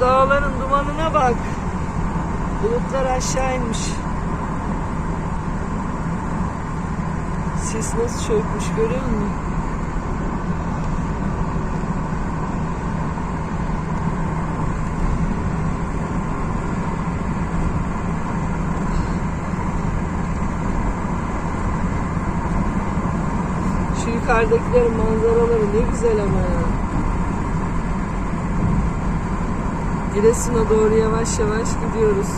dağların dumanına bak. Bulutlar aşağı inmiş. Sis nasıl çökmüş görüyor musun? Şu yukarıdakilerin manzaraları ne güzel ama ya. Giresun'a doğru yavaş yavaş gidiyoruz.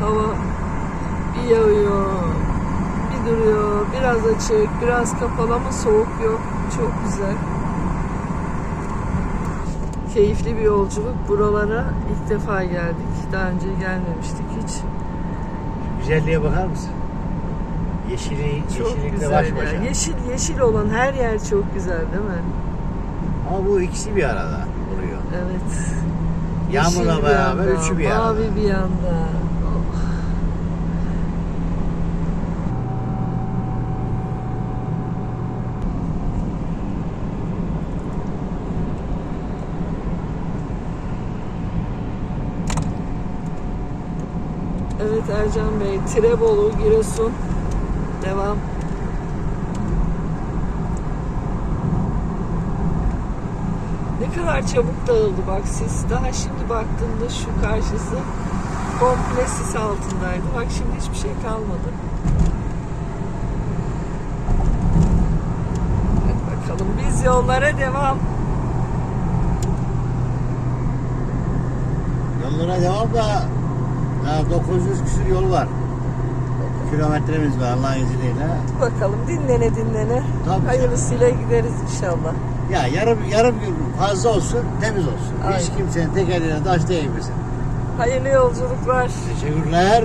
Hava bir yağıyor, bir duruyor, biraz açık, biraz kapalı ama soğuk yok. Çok güzel. Keyifli bir yolculuk. Buralara ilk defa geldik. Daha önce gelmemiştik hiç. Güzelliğe bakar mısın? Yeşili, Çok yeşillikle güzel baş ya. başa. Yeşil yeşil olan her yer çok güzel değil mi? Ama bu ikisi bir arada oluyor. Evet. Yağmurla Yeşil bir beraber yanda, üçü bir arada. Mavi bir yanda. Oh. Evet Ercan Bey, Tirebolu, Giresun. Devam. Ne kadar çabuk dağıldı bak sis. Daha şimdi baktığımda şu karşısı komple sis altındaydı. Bak şimdi hiçbir şey kalmadı. Hadi bakalım biz yollara devam. Yollara devam da daha 900 küsur yol var. Kilometremiz var Allah'ın izniyle. Bakalım dinlene dinlene. Tabii Hayırlısıyla gideriz inşallah. Ya yarım yarım gün fazla olsun, temiz olsun. Hiç Aynen. kimsenin tekerlerine taş değmesin. Hayırlı yolculuklar. Teşekkürler.